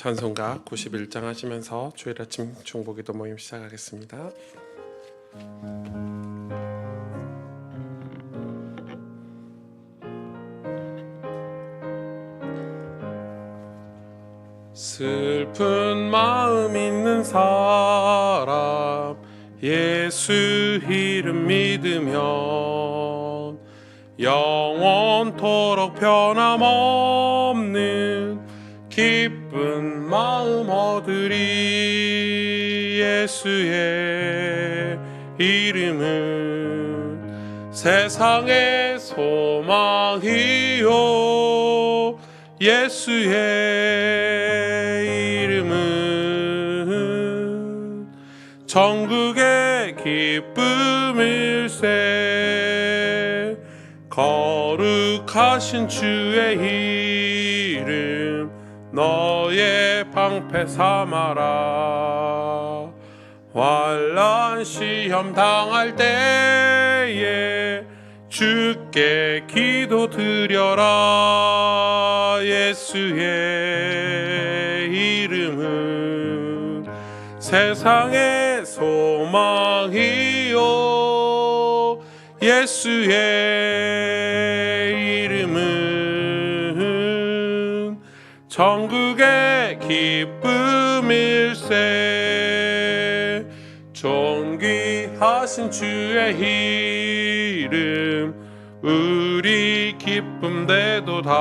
찬송가 91장 하시면서 주일 아침 중보기도 모임 시작하겠습니다. 슬픈 마음 있는 사람 예수 이름 믿으면 영원토록 변함없는 기쁜 마음 얻으리 예수의 이름은 세상의 소망이요. 예수의 이름은 전국의 기쁨일세 거룩하신 주의 이름 너의 방패 삼아라. 환란 시험 당할 때에 주께 기도 드려라. 예수의 이름은 세상의 소망이요. 예수의 전국의 기쁨일세. 존귀하신 주의 이름 우리 기쁨 되도다.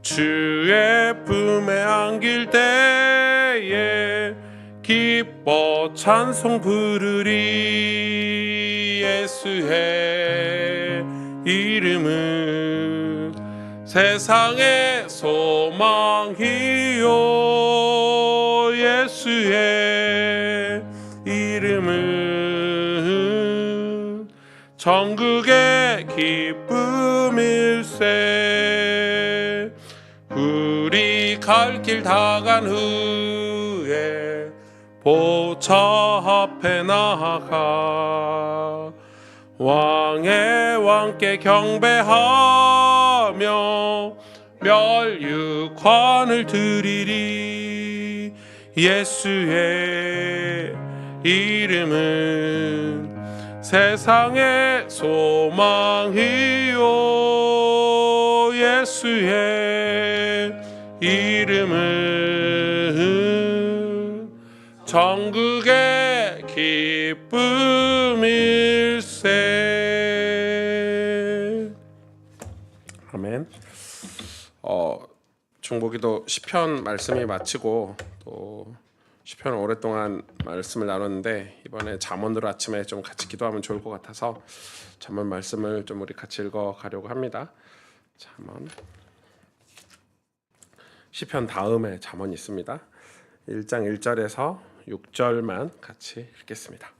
주의 품에 안길 때에 기뻐 찬송 부르리. 예수의 이름은 세상의 소망이요 예수의 이름은 전국의 기쁨일세. 우리 갈 길 다 간 후에 보좌 앞에 나아가 왕의 왕께 경배하 며 멸육관을 드리리. 예수의 이름은 세상의 소망이요. 예수의 이름은 전국의 기쁨일 중보기도 시편 말씀이 마치고 또 시편을 오랫동안 말씀을 나눴는데 이번에 잠언으로 아침에 좀 같이 기도하면 좋을 것 같아서 잠언 말씀을 좀 우리 같이 읽어 가려고 합니다. 잠언 시편 다음에 잠언이 있습니다. 1장 1절에서 6절만 같이 읽겠습니다.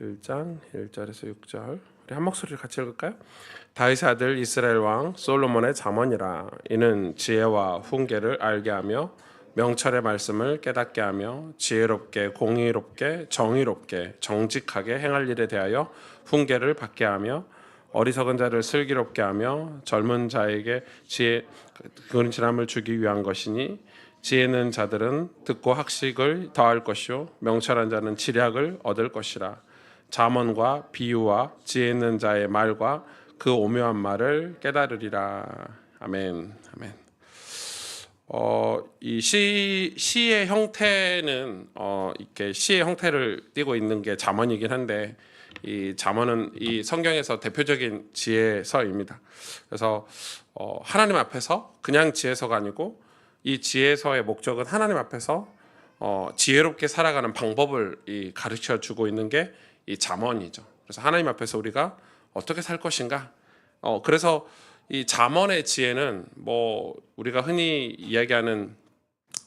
1장 1절에서 6절 우리 한 목소리를 같이 읽을까요? 다윗의 아들 이스라엘 왕 솔로몬의 잠언이라. 이는 지혜와 훈계를 알게 하며 명철의 말씀을 깨닫게 하며 지혜롭게 공의롭게 정의롭게 정직하게 행할 일에 대하여 훈계를 받게 하며 어리석은 자를 슬기롭게 하며 젊은 자에게 지혜 근실함을 주기 위한 것이니 지혜는 자들은 듣고 학식을 더할 것이요 명철한 자는 지략을 얻을 것이라. 잠언과 비유와 지혜 있는 자의 말과 그 오묘한 말을 깨달으리라 아멘 아멘 어, 이 시, 시의 형태는 어, 이렇게 시의 형태를 띠고 있는 게 잠언이긴 한데 이 잠언은 이 성경에서 대표적인 지혜서입니다. 그래서 어, 하나님 앞에서 그냥 지혜서가 아니고 이 지혜서의 목적은 하나님 앞에서 어, 지혜롭게 살아가는 방법을 이 가르쳐 주고 있는 게 이 잠언이죠. 그래서 하나님 앞에서 우리가 어떻게 살 것인가. 어, 그래서 이 잠언의 지혜는 뭐 우리가 흔히 이야기하는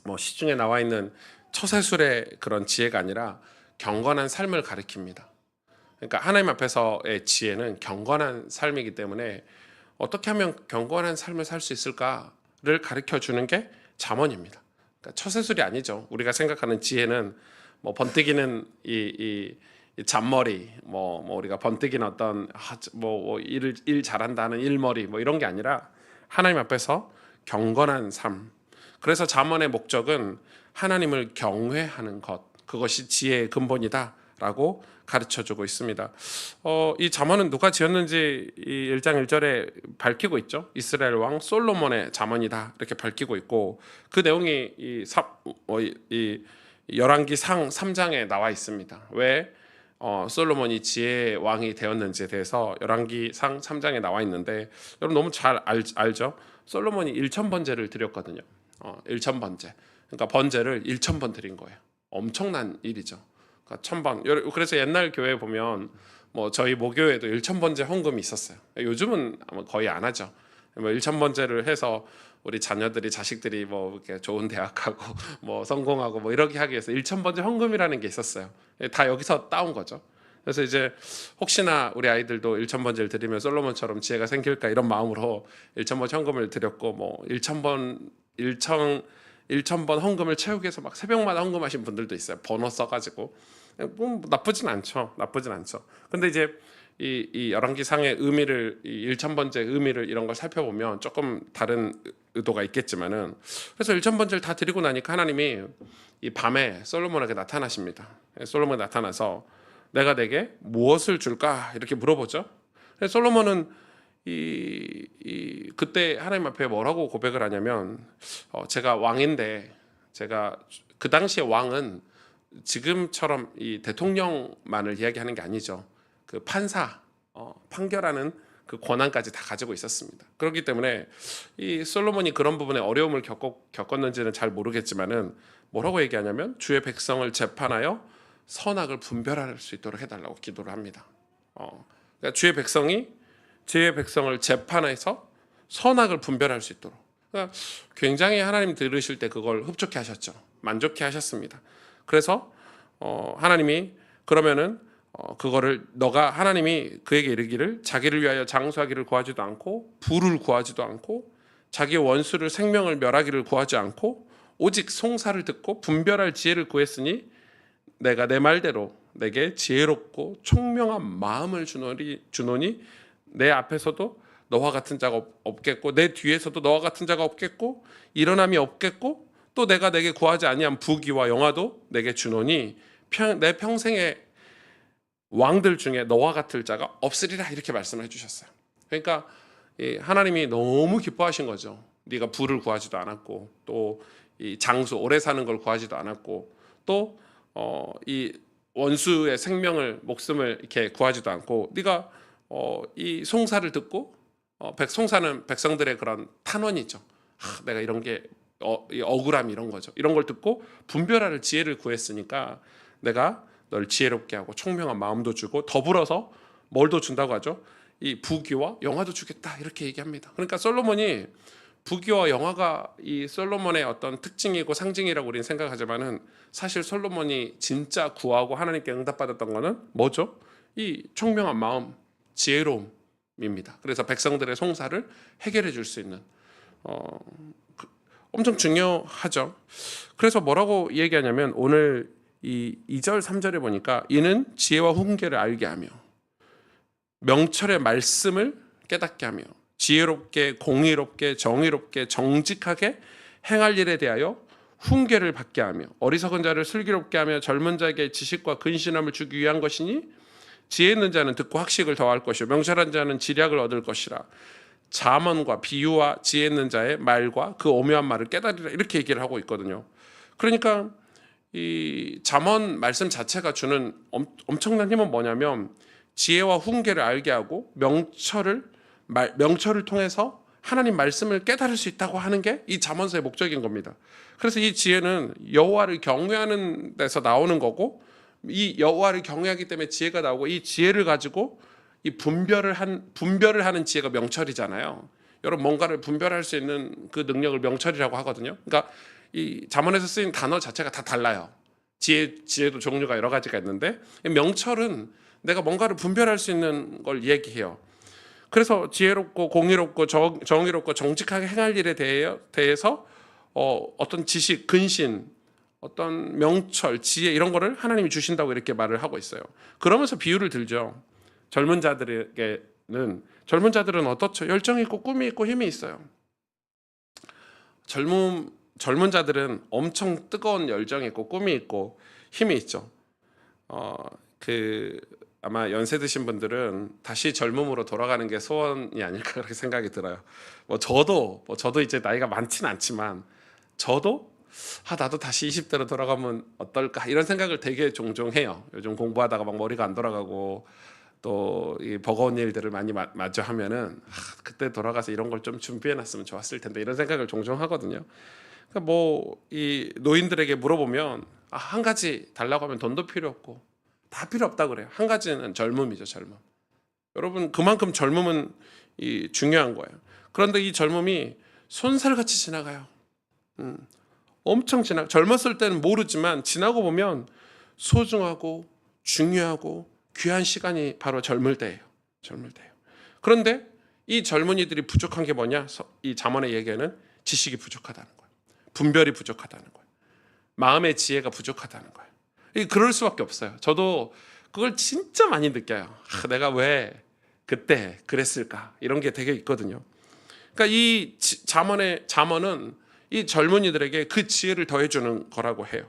뭐 시중에 나와 있는 처세술의 그런 지혜가 아니라 경건한 삶을 가리킵니다. 그러니까 하나님 앞에서의 지혜는 경건한 삶이기 때문에 어떻게 하면 경건한 삶을 살 수 있을까를 가르쳐 주는 게 잠언입니다. 그러니까 처세술이 아니죠. 우리가 생각하는 지혜는 뭐 번뜩이는 이, 이, 이 잔머리, 뭐, 뭐 우리가 번뜩이는 어떤 아, 뭐, 뭐 일을 일 잘한다는 일머리 뭐 이런 게 아니라 하나님 앞에서 경건한 삶. 그래서 잠언의 목적은 하나님을 경외하는 것 그것이 지혜의 근본이다라고 가르쳐 주고 있습니다. 어, 이 잠언은 누가 지었는지 이 1장 1절에 밝히고 있죠. 이스라엘 왕 솔로몬의 잠언이다 이렇게 밝히고 있고 그 내용이 이, 사, 어, 이, 이 열왕기 상 3장에 나와 있습니다. 왜 어, 솔로몬이 지혜의 왕이 되었는지에 대해서 열왕기 상 3장에 나와 있는데 여러분 너무 잘 알, 알죠? 솔로몬이 1천 번제를 드렸거든요. 어, 1천 번제. 그러니까 번제를 1천 번 드린 거예요. 엄청난 일이죠. 그러니까 천 번. 여러- 그래서 옛날 교회 보면 뭐 저희 모교회도 1천 번제 헌금이 있었어요. 요즘은 거의 안 하죠. 뭐 1천 번제를 해서 우리 자녀들이 자식들이 뭐 이렇게 좋은 대학 가고 뭐 성공하고 뭐 이렇게 하기 위해서 1천 번째 헌금이라는 게 있었어요. 다 여기서 따온 거죠. 그래서 이제 혹시나 우리 아이들도 1천 번제를 드리면 솔로몬처럼 지혜가 생길까 이런 마음으로 1천 번 헌금을 드렸고 뭐 1천 번 1천 1천 번 헌금을 채우기 위해서 막 새벽마다 헌금하신 분들도 있어요. 번호 써가지고 뭐 나쁘진 않죠. 나쁘진 않죠. 근데 이제 이, 이 열왕기 상의 의미를 이 1천 번째 의미를 이런 걸 살펴보면 조금 다른 의도가 있겠지만은 그래서 1천 번째를 다 드리고 나니까 하나님이 이 밤에 솔로몬에게 나타나십니다. 솔로몬에 나타나서 내가 내게 무엇을 줄까 이렇게 물어보죠. 솔로몬은 이, 이 그때 하나님 앞에 뭐라고 고백을 하냐면 어, 제가 왕인데 제가 그 당시에 왕은 지금처럼 이 대통령만을 이야기하는 게 아니죠. 그 판사 어, 판결하는 그 권한까지 다 가지고 있었습니다. 그렇기 때문에 이 솔로몬이 그런 부분에 어려움을 겪었, 겪었는지는 잘 모르겠지만은 뭐라고 얘기하냐면 주의 백성을 재판하여 선악을 분별할 수 있도록 해달라고 기도를 합니다. 어, 그러니까 주의 백성이 주의 백성을 재판해서 선악을 분별할 수 있도록. 그러니까 굉장히 하나님 들으실 때 그걸 흡족해 하셨죠. 만족해 하셨습니다. 그래서 어, 하나님이 그러면은 어, 그거를 너가 하나님이 그에게 이르기를 자기를 위하여 장수하기를 구하지도 않고 부를 구하지도 않고 자기 원수를 생명을 멸하기를 구하지 않고 오직 송사를 듣고 분별할 지혜를 구했으니 내가 내 말대로 내게 지혜롭고 총명한 마음을 주노니 주노니 내 앞에서도 너와 같은 자가 없- 없겠고 내 뒤에서도 너와 같은 자가 없겠고 일어남이 없겠고 또 내가 내게 구하지 아니한 부귀와 영화도 내게 주노니 평, 내 평생에 왕들 중에 너와 같을 자가 없으리라 이렇게 말씀을 해주셨어요. 그러니까 이 하나님이 너무 기뻐하신 거죠. 네가 부를 구하지도 않았고 또 이 장수 오래 사는 걸 구하지도 않았고 또 어 이 원수의 생명을 목숨을 이렇게 구하지도 않고 네가 어 이 송사를 듣고 어 백송사는 백성들의 그런 탄원이죠. 아, 내가 이런 게 어, 이 억울함 이런 거죠. 이런 걸 듣고 분별할 지혜를 구했으니까 내가 널 지혜롭게 하고 총명한 마음도 주고 더불어서 뭘더 준다고 하죠? 이 부귀와 영화도 주겠다 이렇게 얘기합니다. 그러니까 솔로몬이 부귀와 영화가 이 솔로몬의 어떤 특징이고 상징이라고 우리는 생각하지만은 사실 솔로몬이 진짜 구하고 하나님께 응답받았던 거는 뭐죠? 이 총명한 마음, 지혜로움입니다. 그래서 백성들의 송사를 해결해 줄 수 있는 어, 그- 엄청 중요하죠. 그래서 뭐라고 얘기하냐면 오늘 이 2절 3절에 보니까 이는 지혜와 훈계를 알게 하며 명철의 말씀을 깨닫게 하며 지혜롭게 공의롭게 정의롭게 정직하게 행할 일에 대하여 훈계를 받게 하며 어리석은 자를 슬기롭게 하며 젊은 자에게 지식과 근신함을 주기 위한 것이니 지혜 있는 자는 듣고 학식을 더할 것이요. 명철한 자는 지략을 얻을 것이라. 자문과 비유와 지혜 있는 자의 말과 그 오묘한 말을 깨달으라. 이렇게 얘기를 하고 있거든요. 그러니까 이 잠언 말씀 자체가 주는 엄, 엄청난 힘은 뭐냐면 지혜와 훈계를 알게 하고 명철을 말, 명철을 통해서 하나님 말씀을 깨달을 수 있다고 하는 게 이 잠언서의 목적인 겁니다. 그래서 이 지혜는 여호와를 경외하는 데서 나오는 거고 이 여호와를 경외하기 때문에 지혜가 나오고 이 지혜를 가지고 이 분별을 한 분별을 하는 지혜가 명철이잖아요. 여러분 뭔가를 분별할 수 있는 그 능력을 명철이라고 하거든요. 그러니까 이 잠언에서 쓰인 단어 자체가 다 달라요. 지혜 지혜도 종류가 여러 가지가 있는데 이 명철은 내가 뭔가를 분별할 수 있는 걸 얘기해요. 그래서 지혜롭고 공의롭고 정, 정의롭고 정직하게 행할 일에 대해, 대해서 어, 어떤 지식, 근신, 어떤 명철, 지혜 이런 거를 하나님이 주신다고 이렇게 말을 하고 있어요. 그러면서 비유를 들죠. 젊은 자들에게는 젊은 자들은 어떻죠? 열정이 있고 꿈이 있고 힘이 있어요. 젊음 젊은 자들은 엄청 뜨거운 열정이 있고 꿈이 있고 힘이 있죠. 어, 그 아마 연세 드신 분들은 다시 젊음으로 돌아가는 게 소원이 아닐까 그렇게 생각이 들어요. 뭐 저도 뭐 저도 이제 나이가 많진 않지만 저도 아 나도 다시 20대로 돌아가면 어떨까 이런 생각을 되게 종종 해요. 요즘 공부하다가 막 머리가 안 돌아가고 또 이 버거운 일들을 많이 마, 마주 하면은 아, 그때 돌아가서 이런 걸 좀 준비해 놨으면 좋았을 텐데 이런 생각을 종종 하거든요. 그러니까 뭐 이 노인들에게 물어보면 아, 한 가지 달라고 하면 돈도 필요 없고 다 필요 없다 그래요. 한 가지는 젊음이죠, 젊음. 여러분 그만큼 젊음은 이 중요한 거예요. 그런데 이 젊음이 손살같이 지나가요. 음, 엄청 지나. 젊었을 때는 모르지만 지나고 보면 소중하고 중요하고 귀한 시간이 바로 젊을 때예요. 젊을 때예요. 그런데 이 젊은이들이 부족한 게 뭐냐? 서- 이 잠언의 얘기에는 지식이 부족하다는. 분별이 부족하다는 거예요. 마음의 지혜가 부족하다는 거예요. 이 그럴 수밖에 없어요. 저도 그걸 진짜 많이 느껴요. 아, 내가 왜 그때 그랬을까? 이런 게 되게 있거든요. 그러니까 이 지- 잠언의 잠언은 이 젊은이들에게 그 지혜를 더해 주는 거라고 해요.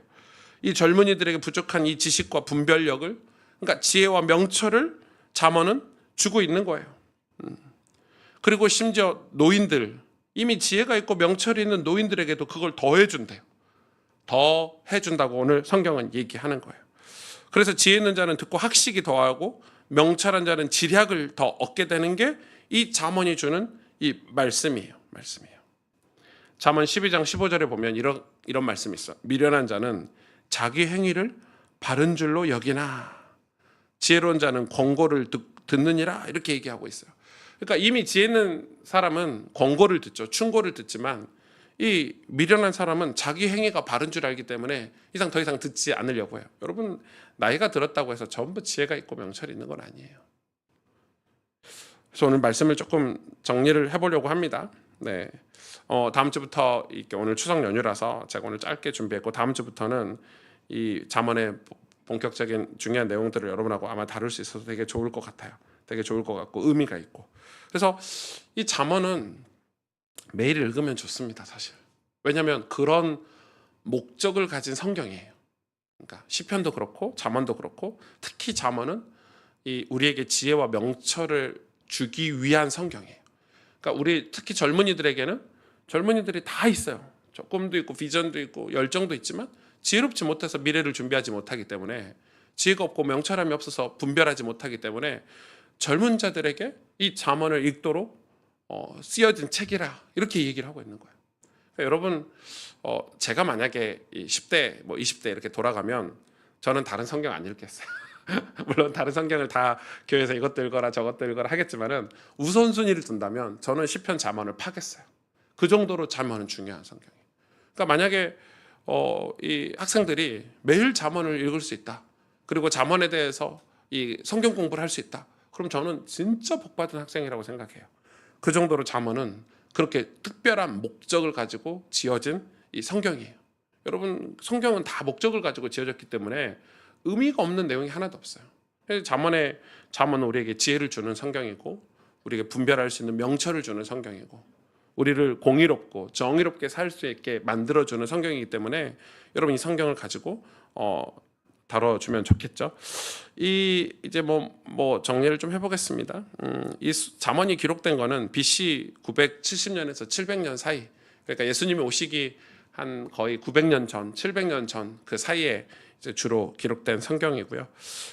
이 젊은이들에게 부족한 이 지식과 분별력을, 그러니까 지혜와 명철을 잠언은 주고 있는 거예요. 음. 그리고 심지어 노인들 이미 지혜가 있고 명철이 있는 노인들에게도 그걸 더해 준대요. 더 해 준다고 오늘 성경은 얘기하는 거예요. 그래서 지혜 있는 자는 듣고 학식이 더하고 명철한 자는 지략을 더 얻게 되는 게 이 잠언이 주는 이 말씀이에요. 말씀이에요. 잠언 12장 15절에 보면 이런 이런 말씀이 있어. 미련한 자는 자기 행위를 바른 줄로 여기나 지혜로운 자는 권고를 듣, 듣느니라 이렇게 얘기하고 있어요. 그러니까 이미 지혜 있는 사람은 권고를 듣죠. 충고를 듣지만 이 미련한 사람은 자기 행위가 바른 줄 알기 때문에 이상 더 이상 듣지 않으려고 해요. 여러분 나이가 들었다고 해서 전부 지혜가 있고 명철이 있는 건 아니에요. 그래서 오늘 말씀을 조금 정리를 해보려고 합니다. 네. 어, 다음 주부터 이렇게 오늘 추석 연휴라서 제가 오늘 짧게 준비했고 다음 주부터는 이 잠언의 본격적인 중요한 내용들을 여러분하고 아마 다룰 수 있어서 되게 좋을 것 같아요. 되게 좋을 것 같고 의미가 있고. 그래서 이 잠언은 매일 읽으면 좋습니다, 사실. 왜냐하면 그런 목적을 가진 성경이에요. 그러니까 시편도 그렇고 잠언도 그렇고 특히 잠언은 이 우리에게 지혜와 명철을 주기 위한 성경이에요. 그러니까 우리 특히 젊은이들에게는 젊은이들이 다 있어요. 조금도 있고 비전도 있고 열정도 있지만 지혜롭지 못해서 미래를 준비하지 못하기 때문에 지혜가 없고 명철함이 없어서 분별하지 못하기 때문에 젊은 자들에게 이 잠언을 읽도록 어, 쓰여진 책이라 이렇게 얘기를 하고 있는 거예요. 그러니까 여러분 어, 제가 만약에 이 10대 뭐 20대 이렇게 돌아가면 저는 다른 성경 안 읽겠어요. 물론 다른 성경을 다 교회에서 이것도 읽어라 저것도 읽어라 하겠지만은 우선순위를 둔다면 저는 시편 잠언을 파겠어요. 그 정도로 잠언은 중요한 성경이에요. 그러니까 만약에 어, 이 학생들이 매일 잠언을 읽을 수 있다. 그리고 잠언에 대해서 이 성경 공부를 할 수 있다. 그럼 저는 진짜 복 받은 학생이라고 생각해요. 그 정도로 잠언은 그렇게 특별한 목적을 가지고 지어진 이 성경이에요. 여러분 성경은 다 목적을 가지고 지어졌기 때문에 의미가 없는 내용이 하나도 없어요. 잠언에 잠언은 우리에게 지혜를 주는 성경이고 우리에게 분별할 수 있는 명철을 주는 성경이고 우리를 공의롭고 정의롭게 살 수 있게 만들어 주는 성경이기 때문에 여러분 이 성경을 가지고 어 다뤄주면 좋겠죠. 이 이제 뭐 뭐 정리를 좀 해보겠습니다. 음, 이 수- 잠언이 기록된 거는 BC 970년에서 700년 사이. 그러니까 예수님이 오시기 한 거의 900년 전, 700년 전 그 사이에 이제 주로 기록된 성경이고요.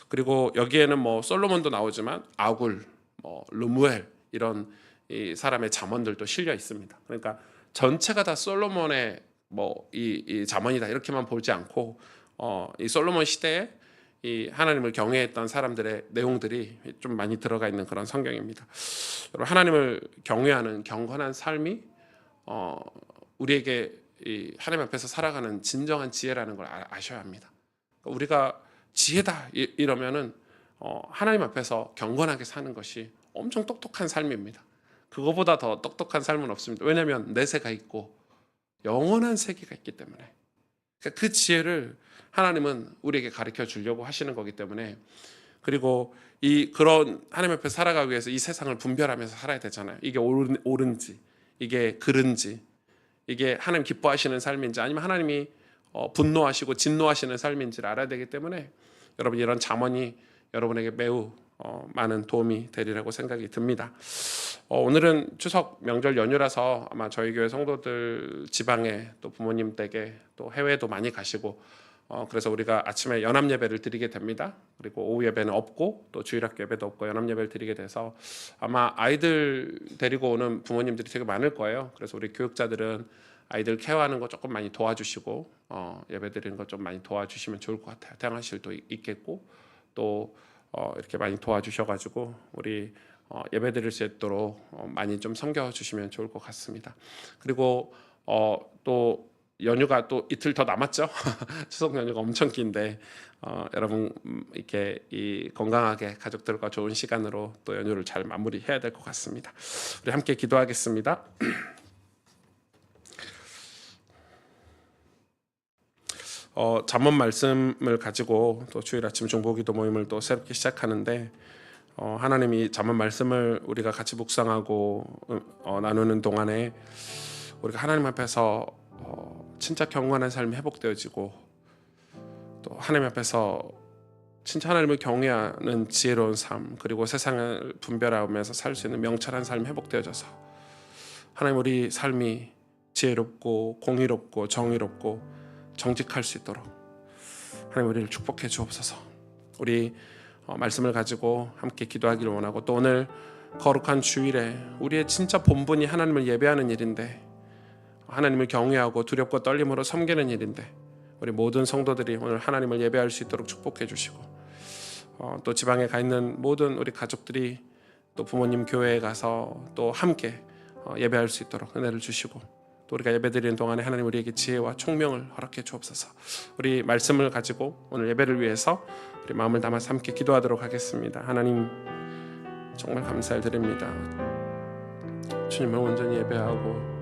그리고 여기에는 뭐 솔로몬도 나오지만 아굴, 뭐 르무엘 이런 이 사람의 잠언들도 실려 있습니다. 그러니까 전체가 다 솔로몬의 뭐이 이 잠언이다 이렇게만 보지 않고 어, 이 솔로몬 시대에 이 하나님을 경외했던 사람들의 내용들이 좀 많이 들어가 있는 그런 성경입니다. 여러분 하나님을 경외하는 경건한 삶이 어, 우리에게 이 하나님 앞에서 살아가는 진정한 지혜라는 걸 아- 아셔야 합니다. 그러니까 우리가 지혜다 이- 이러면은 어, 하나님 앞에서 경건하게 사는 것이 엄청 똑똑한 삶입니다. 그거보다 더 똑똑한 삶은 없습니다. 왜냐하면 내세가 있고 영원한 세계가 있기 때문에 그러니까 그 지혜를 하나님은 우리에게 가르쳐 주려고 하시는 거기 때문에 그리고 이 그런 하나님 앞에 살아가기 위해서 이 세상을 분별하면서 살아야 되잖아요. 이게 옳은, 옳은지 이게 그른지 이게 하나님 기뻐하시는 삶인지 아니면 하나님이 어, 분노하시고 진노하시는 삶인지를 알아야 되기 때문에 여러분 이런 잠언이 여러분에게 매우 어, 많은 도움이 되리라고 생각이 듭니다. 어, 오늘은 추석 명절 연휴라서 아마 저희 교회 성도들 지방에 또 부모님 댁에 또 해외도 많이 가시고 어, 그래서 우리가 아침에 연합 예배를 드리게 됩니다. 그리고 오후 예배는 없고 또 주일학교 예배도 없고 연합 예배를 드리게 돼서 아마 아이들 데리고 오는 부모님들이 되게 많을 거예요. 그래서 우리 교육자들은 아이들 케어하는 거 조금 많이 도와주시고 어, 예배 드리는 거 좀 많이 도와주시면 좋을 것 같아요. 태양실도 있겠고 또 어, 이렇게 많이 도와주셔가지고 우리 어, 예배 드릴 수 있도록 어, 많이 좀 섬겨 주시면 좋을 것 같습니다. 그리고 어, 또 연휴가 또 이틀 더 남았죠. 추석 연휴가 엄청 긴데 어, 여러분 음, 이렇게 이 건강하게 가족들과 좋은 시간으로 또 연휴를 잘 마무리해야 될 것 같습니다. 우리 함께 기도하겠습니다. 어, 잠언 말씀을 가지고 또 주일 아침 중보기도 모임을 또 새롭게 시작하는데 어, 하나님이 잠언 말씀을 우리가 같이 묵상하고 어, 나누는 동안에 우리가 하나님 앞에서 어, 진짜 경건한 삶이 회복되어지고 또 하나님 앞에서 진짜 하나님을 경외하는 지혜로운 삶 그리고 세상을 분별하면서 살 수 있는 명철한 삶이 회복되어져서 하나님 우리 삶이 지혜롭고 공의롭고 정의롭고 정직할 수 있도록 하나님 우리를 축복해 주옵소서. 우리 어, 말씀을 가지고 함께 기도하기를 원하고 또 오늘 거룩한 주일에 우리의 진짜 본분이 하나님을 예배하는 일인데 하나님을 경외하고 두렵고 떨림으로 섬기는 일인데 우리 모든 성도들이 오늘 하나님을 예배할 수 있도록 축복해 주시고 어, 또 지방에 가 있는 모든 우리 가족들이 또 부모님 교회에 가서 또 함께 어, 예배할 수 있도록 은혜를 주시고 또 우리가 예배드리는 동안에 하나님 우리에게 지혜와 총명을 허락해 주옵소서. 우리 말씀을 가지고 오늘 예배를 위해서 우리 마음을 담아서 함께 기도하도록 하겠습니다. 하나님 정말 감사를 드립니다. 주님을 온전히 예배하고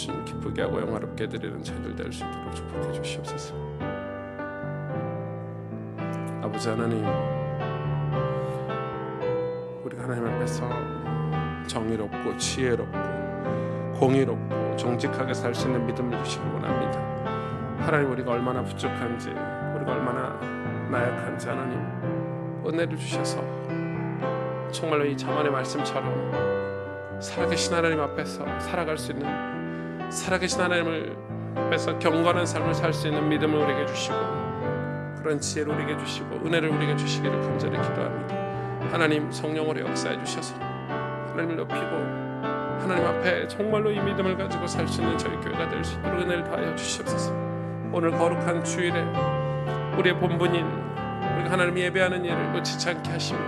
주님 기쁘게 하고 영화롭게 드리는 자들 될 수 있도록 축복해 주시옵소서. 아버지 하나님, 우리가 하나님 앞에서 정의롭고 지혜롭고 공의롭고 정직하게 살 수 있는 믿음을 주시기 원합니다. 하나님 우리가 얼마나 부족한지 우리가 얼마나 나약한지 하나님 은혜를 주셔서 정말로 이 자만의 말씀처럼 살아계신 하나님 앞에서 살아갈 수 있는 살아계신 하나님을 앞에서 경건한 삶을 살 수 있는 믿음을 우리에게 주시고 그런 지혜를 우리에게 주시고 은혜를 우리에게 주시기를 간절히 기도합니다. 하나님 성령으로 역사해 주셔서 하나님을 높이고 하나님 앞에 정말로 이 믿음을 가지고 살 수 있는 저희 교회가 될 수 있도록 은혜를 다하여 주시옵소서. 오늘 거룩한 주일에 우리의 본분인 우리가 하나님 예배하는 일을 놓치지 않게 하시며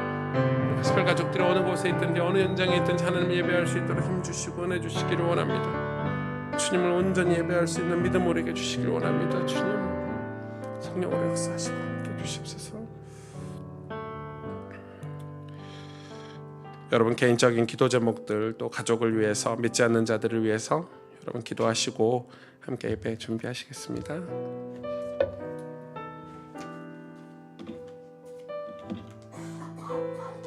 가스펠 가족들이 어느 곳에 있든지 어느 현장에 있든지 하나님 예배할 수 있도록 힘 주시고 은혜 주시기를 원합니다. 주님을 온전히 예배할 수 있는 믿음 우리에게 주시기를 원합니다. 주님 성령으로 역사하시고 함께 주시옵소서. 여러분 개인적인 기도 제목들 또 가족을 위해서 믿지 않는 자들을 위해서 여러분 기도하시고 함께 예배 준비하시겠습니다.